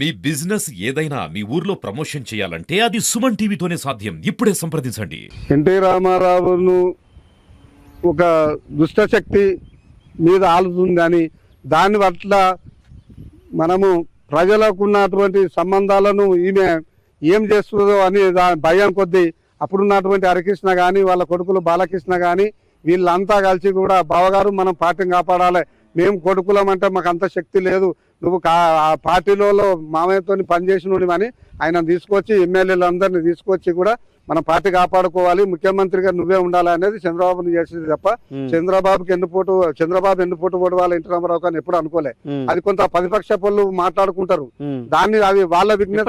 మీ business ఏదైనా మీ ఊర్లో promotion చేయాలంటే అది సుమన్ టీవీతోనే సాధ్యం. ఇప్పుడే సంప్రదించండి. ఎన్టీ రామారావును ఒక దుష్టశక్తి మీద ఆలుతుంది కానీ దాని పట్ల మనము ప్రజలకు ఉన్నటువంటి సంబంధాలను ఈమె ఏం చేస్తుందో అని దాని భయం కొద్దీ అప్పుడున్నటువంటి హరికృష్ణ కానీ వాళ్ళ కొడుకులు బాలకృష్ణ కానీ వీళ్ళంతా కలిసి కూడా బావగారు మనం పార్టీని కాపాడాలి. మేము కొడుకులం అంటే మాకు అంత శక్తి లేదు. నువ్వు కా ఆ మామయ్యతో పనిచేసిన అని ఆయన తీసుకొచ్చి ఎమ్మెల్యేలు అందరినీ తీసుకొచ్చి కూడా మన పార్టీ కాపాడుకోవాలి ముఖ్యమంత్రిగా నువ్వే ఉండాలి అనేది చంద్రబాబుని చేసింది తప్ప చంద్రబాబుకి ఎన్నుపోటు చంద్రబాబు ఎన్నుపోటు పడవాలి ఎన్టీ రామారావు కానీ ఎప్పుడు అనుకోలే. అది కొంత ప్రతిపక్ష పనులు మాట్లాడుకుంటారు. దాన్ని అది వాళ్ళ విజ్ఞత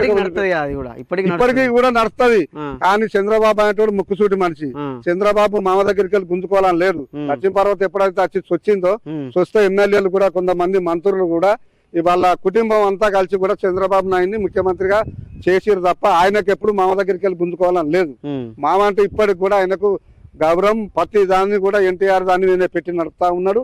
ఇప్పటికి కూడా నడుస్తుంది. కానీ చంద్రబాబు అనేటోడు ముక్కుసూటి మనిషి. చంద్రబాబు మామ దగ్గరికి వెళ్ళి గుంజుకోవాలని లేదు. లక్ష్మీ పర్వతం ఎప్పుడైతే వచ్చి వచ్చిందో. చూస్తే ఎమ్మెల్యేలు కూడా కొంతమంది మంత్రులు కూడా ఇవాళ కుటుంబం అంతా కలిసి కూడా చంద్రబాబు నాయుడిని ముఖ్యమంత్రిగా చేసిరు తప్ప ఆయనకు ఎప్పుడు మామ దగ్గరికి వెళ్ళి గుంజుకోవాలని లేదు. మామ అంటే ఇప్పటికి కూడా ఆయనకు గౌరవం ప్రతి దాన్ని కూడా ఎన్టీఆర్ దాన్ని నేనే పెట్టి నడుపుతా ఉన్నాడు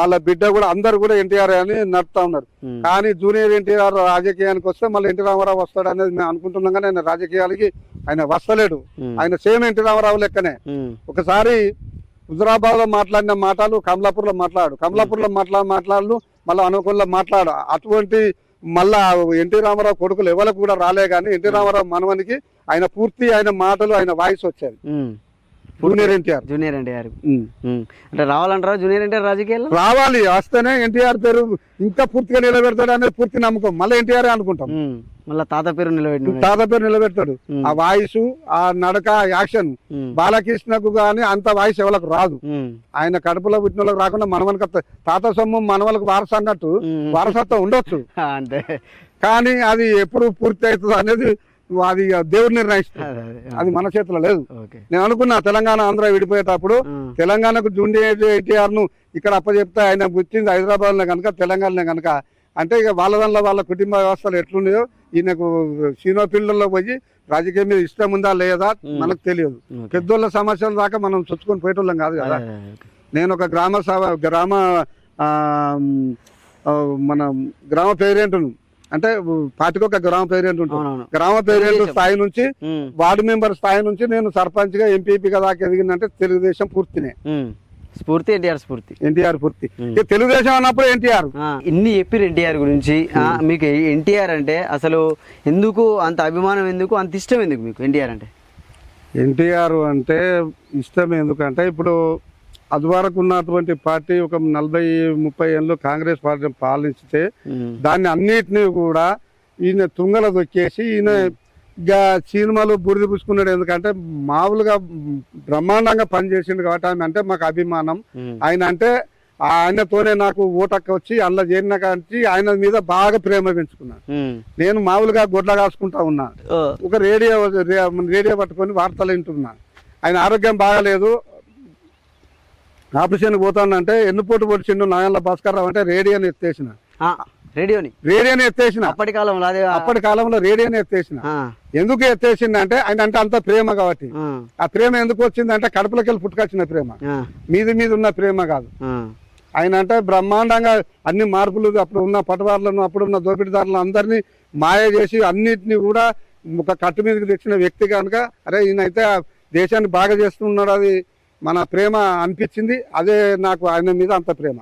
వాళ్ళ బిడ్డ కూడా అందరు కూడా ఎన్టీఆర్ అని నడుపుతా ఉన్నారు. కానీ జూనియర్ ఎన్టీఆర్ రాజకీయానికి వస్తే మళ్ళీ ఎన్టీ రామారావు వస్తాడు అనేది మేము అనుకుంటున్నాం కానీ ఆయన రాజకీయాలకి ఆయన వస్తలేడు. ఆయన సేమ్ ఎన్టీ రామారావు లెక్కనే. ఒకసారి హుజరాబాద్లో మాట్లాడిన మాటలు కమలాపూర్లో మాట్లాడు కమలాపూర్లో మాట్లా మాట్లాడు మళ్ళీ అనుకూలంలో మాట్లాడు. అటువంటి మళ్ళా ఎన్టీ రామారావు కొడుకులు ఎవరికి కూడా రాలే కానీ ఎన్టీ రామారావు మనవనికి ఆయన పూర్తి ఆయన మాటలు ఆయన వాయిస్ వచ్చేది. Um. Junior NTR. Junior NTR. అంటే రావాలంటారా జూనియర్ ఎన్టీఆర్ రాజకీయాల్లో? రావాలి. వస్తేనే ఎన్టీఆర్ పేరు ఇంకా పూర్తిగా నిలబెడతాడు అనేది పూర్తి నమ్మకం. మళ్ళీ ఎన్టీఆర్ అనుకుంటాం. మళ్ళా తాత పేరు నిలబెట్టిన తాత పేరు నిలబెడతాడు. ఆ వాయిస్ ఆ నడక యాక్షన్. బాలకృష్ణకు గానీ అంత వాయిస్ ఎవరికి రాదు. ఆయన కడుపులో పుట్టిన వాళ్ళకి రాకుండా మనవనికి వస్తాయి. తాత సొమ్ము మనవలకు వారసు అన్నట్టు. వారసత్వం ఉండొచ్చు అంతే కానీ అది ఎప్పుడు పూర్తి అవుతుంది అనేది అది దేవుడు నిర్ణయిస్తుంది అదే, మన చేతిలో లేదు నేను అనుకున్నా తెలంగాణ ఆంధ్ర విడిపోయేటప్పుడు. తెలంగాణకు జూనియర్ ఎన్టీఆర్ను ఇక్కడ అప్పచెప్తే ఆయన పుట్టింది హైదరాబాద్లో కనుక తెలంగాణలో కనుక అంటే ఇక వాళ్ళ దానిలో వాళ్ళ కుటుంబ వ్యవస్థలు ఎట్లున్నాయో ఈయనకు సీనో ఫీల్డ్లో పోయి రాజకీయం మీద ఇష్టం ఉందా లేదా మనకు తెలియదు. పెద్దోళ్ళ సమస్యల దాకా మనం చొచ్చుకొని పోయేటోళ్ళం కాదు కదా. నేను ఒక గ్రామ సభ గ్రామ మన గ్రామ పేరెంట్ను అంటే పార్టీకి ఒక గ్రామ పేరెంట్ ఉంటుంది గ్రామ పేరెంట్. స్థాయి నుంచి. వార్డు మెంబర్ స్థాయి నుంచి నేను సర్పంచ్గా ఎంపీపీగా దాకా ఎదిగిందంటే తెలుగుదేశం పూర్తినే. స్ఫూర్తి ఎన్టీఆర్ స్ఫూర్తి. ఎన్టీఆర్. ఇక తెలుగుదేశం అన్నప్పుడు ఎన్టీఆర్. ఇన్ని చెప్పిరు ఎన్టీఆర్ గురించి. మీకు ఎన్టీఆర్ అంటే అసలు ఎందుకు అంత అభిమానం ఎందుకు అంత ఇష్టం ఎందుకు మీకు ఎన్టీఆర్ అంటే? ఎన్టీఆర్ అంటే ఇష్టం ఎందుకంటే ఇప్పుడు అదివరకు ఉన్నటువంటి పార్టీ ఒక నలభై ముప్పై ఏళ్ళు కాంగ్రెస్ పార్టీ పాలించితే. దాన్ని అన్నిటినీ కూడా ఈయన తుంగల దొక్కేసి ఈయన సినిమాలు బురిది పుచ్చుకున్నాడు ఎందుకంటే మామూలుగా బ్రహ్మాండంగా పనిచేసిండు కాబట్టి ఆయన అంటే మాకు అభిమానం. ఆయన అంటే ఆయనతోనే నాకు ఓటక్క వచ్చి అందులో చేరిన కాంచి ఆయన మీద బాగా ప్రేమ పెంచుకున్నాను. నేను మామూలుగా గొడ్ల కాసుకుంటా ఉన్నా. ఒక రేడియో రేడియో పట్టుకొని వార్తలు వింటున్నా. ఆయన ఆరోగ్యం బాగాలేదు. ఆపరేషన్ పోతానంటే ఎన్నుపోటు పొడిచిండు నాయన్ల భాస్కర్ రావు అంటే రేడియోని ఎత్తేసిన. రేడియోని? రేడియోని ఎత్తేసిన. అప్పటి కాలంలో అదే అప్పటి కాలంలో రేడియోని ఎత్తేసిన. ఎందుకు ఎత్తేసింది అంటే ఆయన అంటే అంత ప్రేమ కాబట్టి. ఆ, ప్రేమ ఎందుకు వచ్చింది అంటే కడుపులోకి వెళ్ళి పుట్టుకొచ్చిన ప్రేమ. మీది మీద ఉన్న ప్రేమ కాదు. ఆయన అంటే బ్రహ్మాండంగా అన్ని మార్పులు అప్పుడు ఉన్న పటవార్లను అప్పుడు ఉన్న దోపిడీదారులను అందరినీ మాయ చేసి అన్నిటిని కూడా ఒక కట్టు మీదకి తెచ్చిన వ్యక్తి కనుక అరే ఈయన అయితే ఆ దేశాన్ని బాగా చేస్తున్నాడు అది మన ప్రేమ అనిపించింది. అదే నాకు ఆయన మీద అంత ప్రేమ.